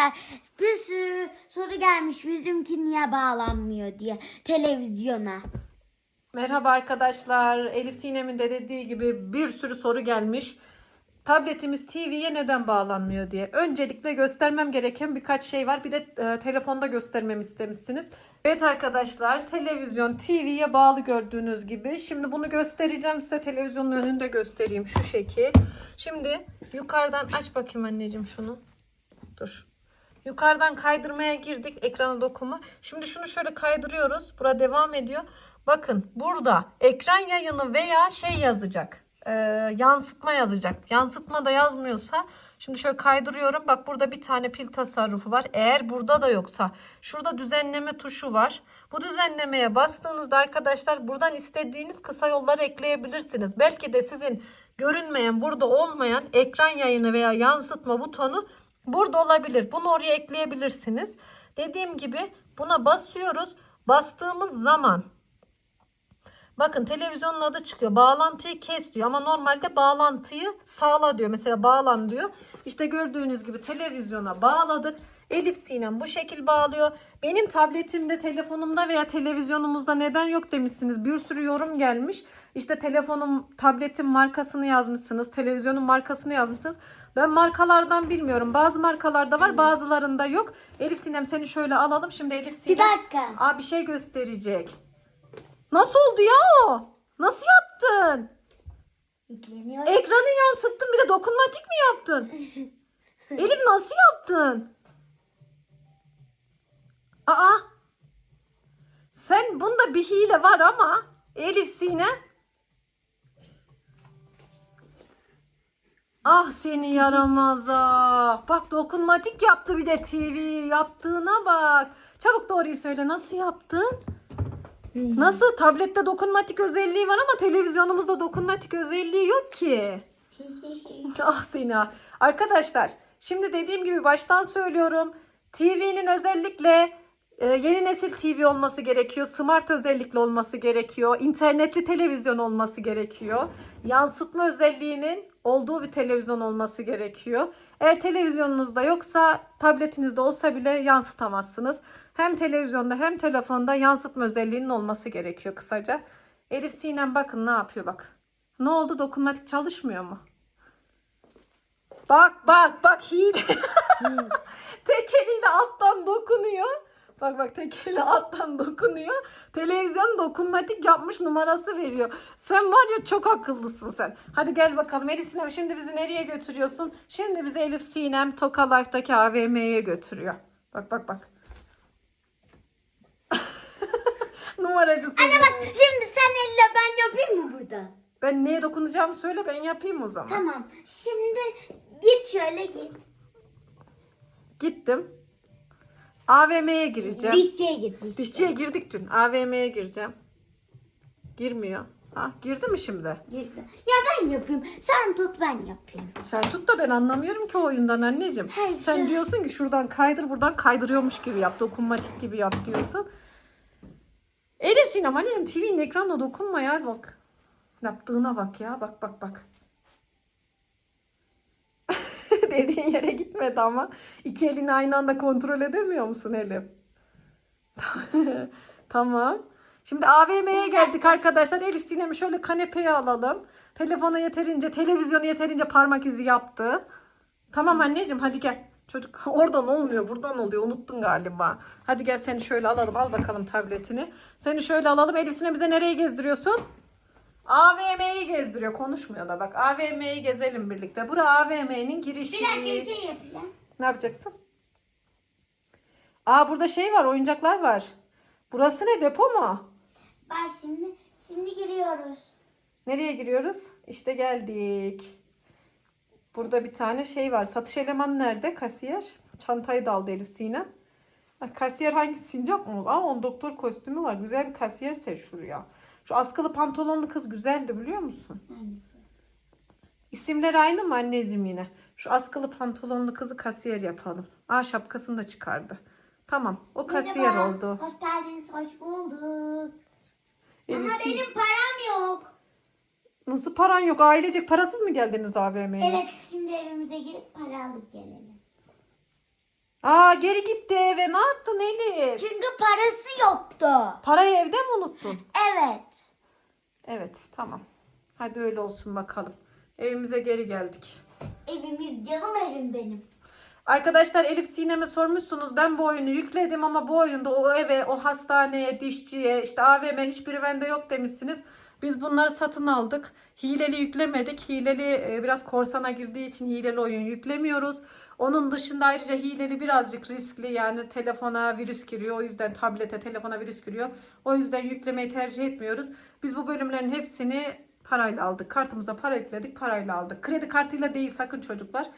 Arkadaşlar bir sürü soru gelmiş bizimki niye bağlanmıyor diye televizyona. Merhaba arkadaşlar. Elif Sinem'in de dediği gibi bir sürü soru gelmiş. Tabletimiz TV'ye neden bağlanmıyor diye. Öncelikle göstermem gereken birkaç şey var. Bir de e, telefonda göstermemi istemişsiniz. Evet arkadaşlar televizyon TV'ye bağlı gördüğünüz gibi. Şimdi bunu göstereceğim size televizyonun önünde göstereyim şu şekil. Şimdi yukarıdan aç bakayım anneciğim şunu. Dur. Yukarıdan kaydırmaya girdik ekrana dokunma. Şimdi şunu şöyle kaydırıyoruz. Bura devam ediyor. Bakın burada ekran yayını veya şey yazacak. Ee, yansıtma yazacak. Yansıtma da yazmıyorsa şimdi şöyle kaydırıyorum. Bak burada bir tane pil tasarrufu var. Eğer burada da yoksa şurada düzenleme tuşu var. Bu düzenlemeye bastığınızda arkadaşlar buradan istediğiniz kısa yolları ekleyebilirsiniz. Belki de sizin görünmeyen burada olmayan ekran yayını veya yansıtma butonu burada olabilir. Bunu oraya ekleyebilirsiniz. Dediğim gibi buna basıyoruz. Bastığımız zaman Bakın televizyonun adı çıkıyor. Bağlantıyı kes diyor ama normalde bağlantıyı sağla diyor. Mesela bağlan diyor. İşte gördüğünüz gibi televizyona bağladık. Elif Sinem bu şekil bağlıyor. Benim tabletimde, telefonumda veya televizyonumuzda neden yok demişsiniz. Bir sürü yorum gelmiş. İşte telefonum, tabletin markasını yazmışsınız. Televizyonun markasını yazmışsınız. Ben markalardan bilmiyorum. Bazı markalarda var bazılarında yok. Elif Sinem seni şöyle alalım. Şimdi Elif Sinem... Bir dakika. Aa bir şey gösterecek. Nasıl oldu ya o? Nasıl yaptın? Yükleniyor. Ekranı yansıttın bir de dokunmatik mi yaptın? Elif nasıl yaptın? Aa. Sen bunda bir hile var ama Elif Sinem. Ah seni yaramaza. Bak dokunmatik yaptı bir de TV yaptığına bak. Çabuk doğruyu söyle nasıl yaptın? Nasıl? Tablette dokunmatik özelliği var ama televizyonumuzda dokunmatik özelliği yok ki. ah Sina. Arkadaşlar şimdi dediğim gibi baştan söylüyorum. TV'nin özellikle e, yeni nesil TV olması gerekiyor. Smart özellikli olması gerekiyor. internetli televizyon olması gerekiyor. Yansıtma özelliğinin olduğu bir televizyon olması gerekiyor. Eğer televizyonunuzda yoksa tabletinizde olsa bile yansıtamazsınız. Hem televizyonda hem telefonda yansıtma özelliğinin olması gerekiyor kısaca. Elif Sinem bakın ne yapıyor bak. Ne oldu dokunmatik çalışmıyor mu? Bak bak bak hile. tek eliyle alttan dokunuyor. Bak bak tek eliyle alttan dokunuyor. Televizyon dokunmatik yapmış numarası veriyor. Sen var ya çok akıllısın sen. Hadi gel bakalım Elif Sinem şimdi bizi nereye götürüyorsun? Şimdi bizi Elif Sinem Toka Life'daki AVM'ye götürüyor. Bak bak bak. Numaracısın. Anne bak şimdi sen elle ben yapayım mı burada? Ben neye dokunacağımı söyle ben yapayım o zaman. Tamam. Şimdi git şöyle git. Gittim. AVM'ye gireceğim. Dişçiye git. Dişçiye. Girdik dün. AVM'ye gireceğim. Girmiyor. Ha, girdi mi şimdi? Girdi. Ya ben yapayım. Sen tut ben yapayım. Sen tut da ben anlamıyorum ki o oyundan anneciğim. Hayır, Sen şu- diyorsun ki şuradan kaydır buradan kaydırıyormuş gibi yap. Dokunmatik gibi yap diyorsun. Elif Sinem anneciğim TV'nin ekranına dokunma ya bak. Yaptığına bak ya bak bak bak. Dediğin yere gitmedi ama. iki elini aynı anda kontrol edemiyor musun Elif? tamam. Şimdi AVM'ye geldik arkadaşlar. Elif Sinem'i şöyle kanepeye alalım. Telefona yeterince, televizyona yeterince parmak izi yaptı. Tamam anneciğim hadi gel. Çocuk oradan olmuyor buradan oluyor unuttun galiba. Hadi gel seni şöyle alalım al bakalım tabletini. Seni şöyle alalım Elif Sinem bize nereye gezdiriyorsun? AVM'yi gezdiriyor konuşmuyor da bak AVM'yi gezelim birlikte. Bura AVM'nin girişi. Bir dakika bir şey yapacağım. Ne yapacaksın? Aa burada şey var oyuncaklar var. Burası ne depo mu? Bak şimdi şimdi giriyoruz. Nereye giriyoruz? İşte geldik. Burada bir tane şey var. Satış elemanı nerede? Kasiyer. Çantayı da aldı Elif Sinem. Kasiyer hangisi? Sincap mı? Aa onun doktor kostümü var. Güzel bir kasiyer seç şuraya. Şu askılı pantolonlu kız güzeldi biliyor musun? Hangisi? İsimler aynı mı anneciğim yine? Şu askılı pantolonlu kızı kasiyer yapalım. Aa şapkasını da çıkardı. Tamam o kasiyer Merhaba, oldu. Hoş geldiniz, hoş bulduk. Ama benim param yok. Nasıl paran yok? Ailecek parasız mı geldiniz AVM'ye? Evet, şimdi evimize girip para alıp gelelim. Aa geri gitti eve. Ne yaptın Elif? Çünkü parası yoktu. Parayı evde mi unuttun? Evet. Evet tamam. Hadi öyle olsun bakalım. Evimize geri geldik. Evimiz canım evim benim. Arkadaşlar Elif Sinem'e sormuşsunuz. Ben bu oyunu yükledim ama bu oyunda o eve, o hastaneye, dişçiye, işte AVM hiçbiri bende yok demişsiniz. Biz bunları satın aldık. Hileli yüklemedik. Hileli e, biraz korsana girdiği için hileli oyun yüklemiyoruz. Onun dışında ayrıca hileli birazcık riskli yani telefona virüs giriyor. O yüzden tablete, telefona virüs giriyor. O yüzden yüklemeyi tercih etmiyoruz. Biz bu bölümlerin hepsini parayla aldık. Kartımıza para yükledik, parayla aldık. Kredi kartıyla değil sakın çocuklar.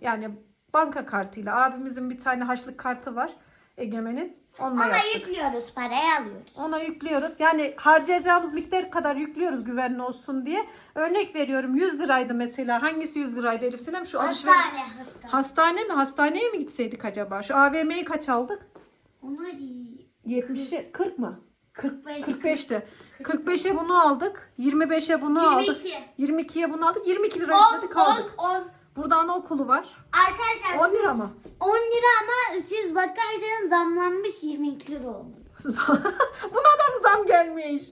Yani banka kartıyla. Abimizin bir tane haçlık kartı var. Egemen'in. Onunla Ona yaptık. yüklüyoruz, parayı alıyoruz. Ona yüklüyoruz. Yani harcayacağımız miktar kadar yüklüyoruz güvenli olsun diye. Örnek veriyorum 100 liraydı mesela. Hangisi 100 liraydı Elif Sinem? Şu alışveriş. Hastane, hastane. Hastane mi? Hastaneye mi gitseydik acaba? Şu AVM'yi kaç aldık? Onu 70'i 40 mı? 45. 45'ti. 45'e bunu aldık. 25'e bunu aldık. 22. 22'ye bunu aldık. 22 lira 10, yükledik 10, aldık. 10. Burada anaokulu var. Arkadaşlar 10 lira mı? 10 lira ama siz bakarsanız zamlanmış 22 lira olmuş. Buna da mı zam gelmiş?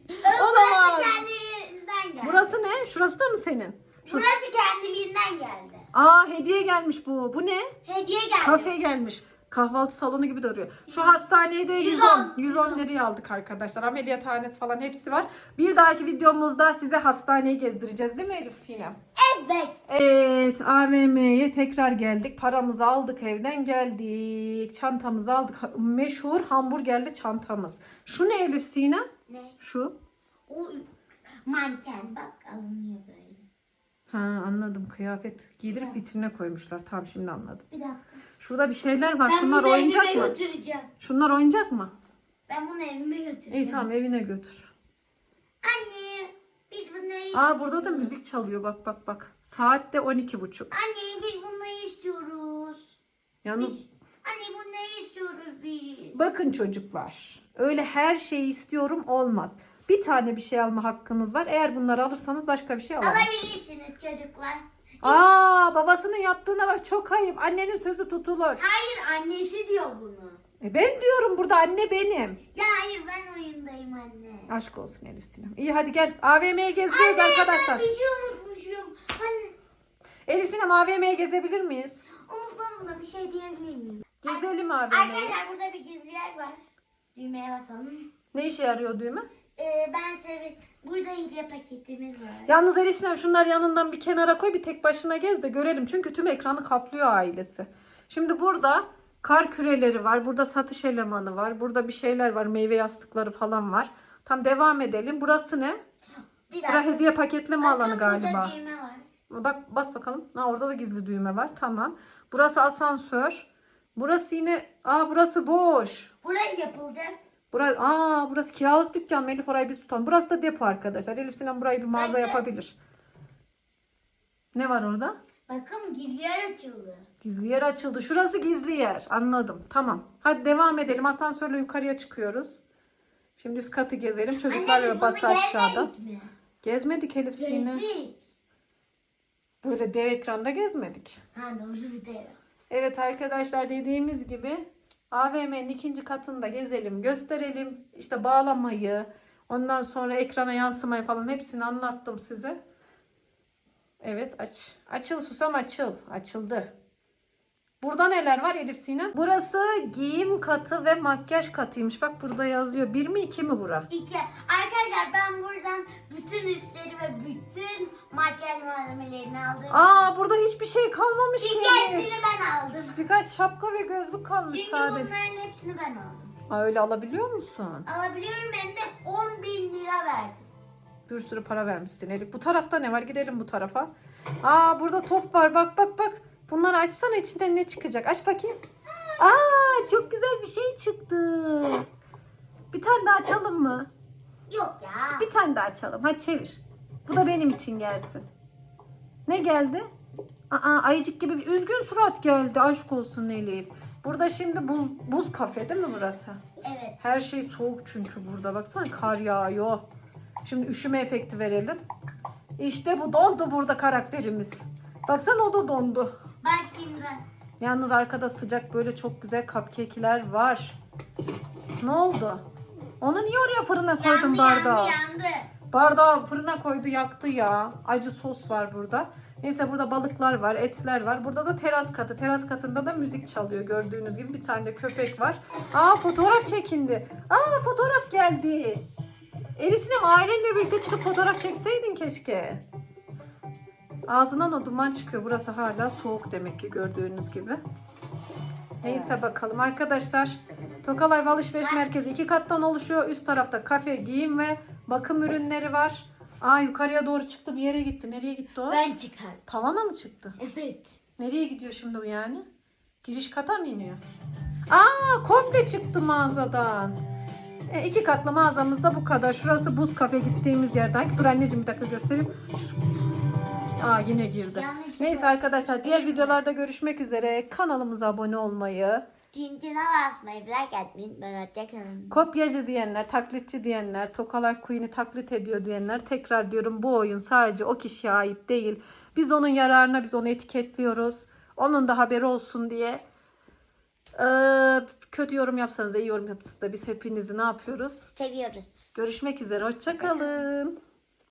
Olamaz. Burası kendiliğinden geldi. Burası ne? Şurası da mı senin? Şu... Burası kendiliğinden geldi. Aa hediye gelmiş bu. Bu ne? Hediye geldi. Kafe gelmiş. Kahvaltı salonu gibi duruyor. Şu hastaneye de 110, 110. 110 liraya aldık arkadaşlar. Ameliyathanesi falan hepsi var. Bir dahaki videomuzda size hastaneyi gezdireceğiz değil mi Elif Sinem? Evet. Evet AVM'ye tekrar geldik. Paramızı aldık evden geldik. Çantamızı aldık. Meşhur hamburgerli çantamız. Şu ne Elif Sinem? Ne? Şu. O manken bak alınıyor böyle. Ha anladım kıyafet giydirip vitrine koymuşlar. Tamam şimdi anladım. Bir dakika. Şurada bir şeyler var. Ben Şunlar bunu oyuncak evime mı? götüreceğim. Şunlar oyuncak mı? Ben bunu evime götüreceğim. İyi tamam evine götür. Anne biz bunları Aa burada da müzik çalıyor bak bak bak. Saat de 12.30. Anne biz bunları istiyoruz. Yalnız Anne bunları istiyoruz biz. bakın çocuklar. Öyle her şeyi istiyorum olmaz. Bir tane bir şey alma hakkınız var. Eğer bunları alırsanız başka bir şey alamazsınız. Alabilirsiniz çocuklar. Aa babasının yaptığına bak çok ayıp. Annenin sözü tutulur. Hayır annesi diyor bunu. E ben diyorum burada anne benim. Ya hayır ben oyundayım anne. Aşk olsun Elif Sinem. İyi hadi gel AVM'ye geziyoruz arkadaşlar. ben bir şey unutmuşum. Anne Elif Sinem AVM'ye gezebilir miyiz? unutmadım da bir şey diyebilir miyim? Gezelim AVM'ye. Arkadaşlar burada bir gizli yer var. Düğmeye basalım. Ne işe yarıyor düğme? Ee, ben size burada hediye paketimiz var. Yalnız Elif Sinem şunlar yanından bir kenara koy bir tek başına gez de görelim. Çünkü tüm ekranı kaplıyor ailesi. Şimdi burada kar küreleri var. Burada satış elemanı var. Burada bir şeyler var. Meyve yastıkları falan var. Tam devam edelim. Burası ne? Bir Bura hediye paketleme Bakın alanı galiba. Burada düğme var. Bak bas bakalım. Ha, orada da gizli düğme var. Tamam. Burası asansör. Burası yine... Aa burası boş. Burayı yapılacak. Burası, aa, burası kiralık dükkan. mı? Elif orayı bir tutalım. Burası da depo arkadaşlar. Elif Sinem burayı bir mağaza de- yapabilir. Ne var orada? Bakın gizli yer açıldı. Gizli yer açıldı. Şurası gizli yer. Anladım. Tamam. Hadi devam edelim. Asansörle yukarıya çıkıyoruz. Şimdi üst katı gezelim. Çocuklar Anne bası aşağıda. gezmedik mi? Gezmedik Elif Sinem. Böyle dev ekranda gezmedik. Ha doğru bir de. Evet arkadaşlar dediğimiz gibi AVM'nin ikinci katında gezelim, gösterelim. İşte bağlamayı, ondan sonra ekrana yansımayı falan hepsini anlattım size. Evet aç. Açıl susam açıl. Açıldı. Burada neler var Elif Sinem? Burası giyim katı ve makyaj katıymış. Bak burada yazıyor. Bir mi iki mi bura? İki. Arkadaşlar ben buradan bütün üstleri ve bütün makyaj malzemelerini aldım. Aa burada hiçbir şey kalmamış Çünkü ki. hepsini ben aldım. Birkaç şapka ve gözlük kalmış Çünkü sadece. bunların hepsini ben aldım. Aa, öyle alabiliyor musun? Alabiliyorum hem de 10 bin lira verdim. Bir sürü para vermişsin Elif. Bu tarafta ne var? Gidelim bu tarafa. Aa burada top var. Bak bak bak. Bunları açsana içinden ne çıkacak? Aç bakayım. Aa çok güzel bir şey çıktı. Bir tane daha açalım mı? Yok ya. Bir tane daha açalım. Hadi çevir. Bu da benim için gelsin. Ne geldi? Aa ayıcık gibi bir üzgün surat geldi. Aşk olsun Elif. Burada şimdi buz, buz kafe değil mi burası? Evet. Her şey soğuk çünkü burada. Baksana kar yağıyor. Şimdi üşüme efekti verelim. İşte bu dondu burada karakterimiz. Baksana o da dondu. Bak şimdi. Yalnız arkada sıcak böyle çok güzel cupcake'ler var. Ne oldu? Onu niye oraya fırına koydun yandı bardağı? yandı yandı. Bardağı fırına koydu yaktı ya. Acı sos var burada. Neyse burada balıklar var, etler var. Burada da teras katı. Teras katında da müzik çalıyor gördüğünüz gibi. Bir tane de köpek var. Aa fotoğraf çekindi. Aa fotoğraf geldi. Elif Sinem ailenle birlikte çıkıp fotoğraf çekseydin keşke. Ağzından o duman çıkıyor. Burası hala soğuk demek ki gördüğünüz gibi. Neyse bakalım arkadaşlar. Tokal Ev Alışveriş Merkezi iki kattan oluşuyor. Üst tarafta kafe, giyim ve bakım ürünleri var. Aa yukarıya doğru çıktı bir yere gitti. Nereye gitti o? Ben çıkardım. Tavana mı çıktı? Evet. Nereye gidiyor şimdi bu yani? Giriş kata mı iniyor? Aa komple çıktı mağazadan. E, iki katlı mağazamız da bu kadar. Şurası buz kafe gittiğimiz yerden. Dur anneciğim bir dakika göstereyim. Aa yine girdi. Neyse arkadaşlar diğer videolarda görüşmek üzere. Kanalımıza abone olmayı, Tintine basmayı, like atmayı unutmayın. Hoşçakalın. kopyacı diyenler, taklitçi diyenler, Tokalar Queen'i taklit ediyor diyenler tekrar diyorum bu oyun sadece o kişiye ait değil. Biz onun yararına biz onu etiketliyoruz. Onun da haberi olsun diye. Ee, kötü yorum yapsanız da iyi yorum yapsanız da biz hepinizi ne yapıyoruz? Seviyoruz. Görüşmek üzere. Hoşçakalın.